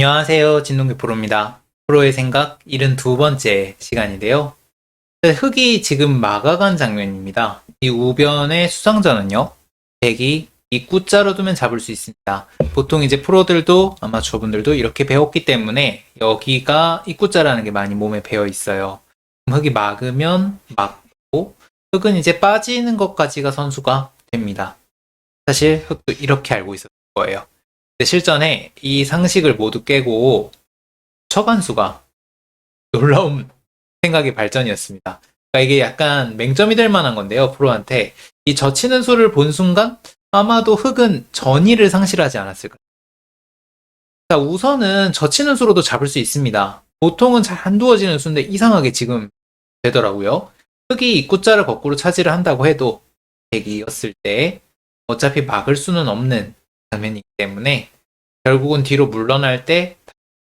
안녕하세요. 진동기 프로입니다. 프로의 생각 72번째 시간인데요. 흙이 지금 막아간 장면입니다. 이 우변의 수상전은요. 백이 입구자로 두면 잡을 수 있습니다. 보통 이제 프로들도 아마추어분들도 이렇게 배웠기 때문에 여기가 입구자라는 게 많이 몸에 배어 있어요. 흙이 막으면 막고 흙은 이제 빠지는 것까지가 선수가 됩니다. 사실 흙도 이렇게 알고 있었을 거예요. 실전에 이 상식을 모두 깨고 처간수가 놀라운 생각의 발전이었습니다. 그러니까 이게 약간 맹점이 될 만한 건데요, 프로한테. 이 젖히는 수를 본 순간 아마도 흙은 전의를 상실하지 않았을까. 자, 우선은 젖히는 수로도 잡을 수 있습니다. 보통은 잘 안 두어지는 수인데 이상하게 지금 되더라고요. 흙이 입구자를 거꾸로 차지를 한다고 해도 백이었을 때 어차피 막을 수는 없는 장면이기 때문에 결국은 뒤로 물러날 때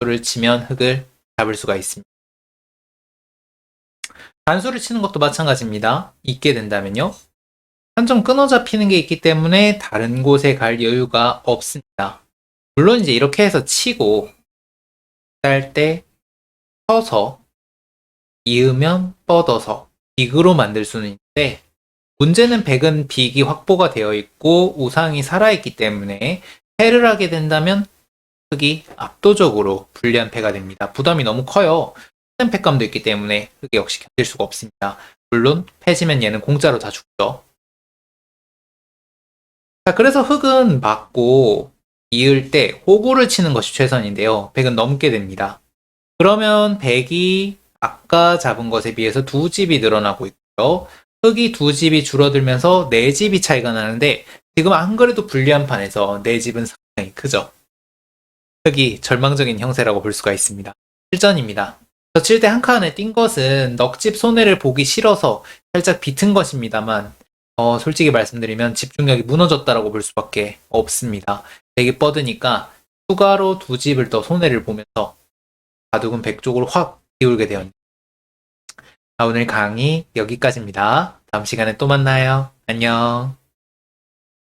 단수를 치면 흙을 잡을 수가 있습니다. 단수를 치는 것도 마찬가지입니다. 있게 된다면요. 한 점 끊어 잡히는 게 있기 때문에 다른 곳에 갈 여유가 없습니다. 물론 이제 이렇게 해서 치고 쌀때 서서 이으면 뻗어서 빅으로 만들 수는 있는데 문제는 백은 빅이 확보가 되어 있고 우상이 살아있기 때문에 패를 하게 된다면 흑이 압도적으로 불리한 패가 됩니다. 부담이 너무 커요. 큰 패감도 있기 때문에 흑이 역시 견딜 수가 없습니다. 물론 패지면 얘는 공짜로 다 죽죠. 자, 그래서 흑은 맞고 이을 때 호구를 치는 것이 최선인데요. 백은 넘게 됩니다. 그러면 백이 아까 잡은 것에 비해서 두 집이 늘어나고 있고요. 흙이 두 집이 줄어들면서 네 집이 차이가 나는데 지금 안 그래도 불리한 판에서 네 집은 상당히 크죠. 흙이 절망적인 형세라고 볼 수가 있습니다. 실전입니다. 젖힐 때 한 칸에 띈 것은 넉집 손해를 보기 싫어서 살짝 비튼 것입니다만 어, 솔직히 말씀드리면 집중력이 무너졌다라고 볼 수밖에 없습니다. 백이 뻗으니까 추가로 두 집을 더 손해를 보면서 바둑은 백 쪽으로 확 기울게. 자, 오늘 강의 여기까지입니다. 다음 시간에 또 만나요. 안녕.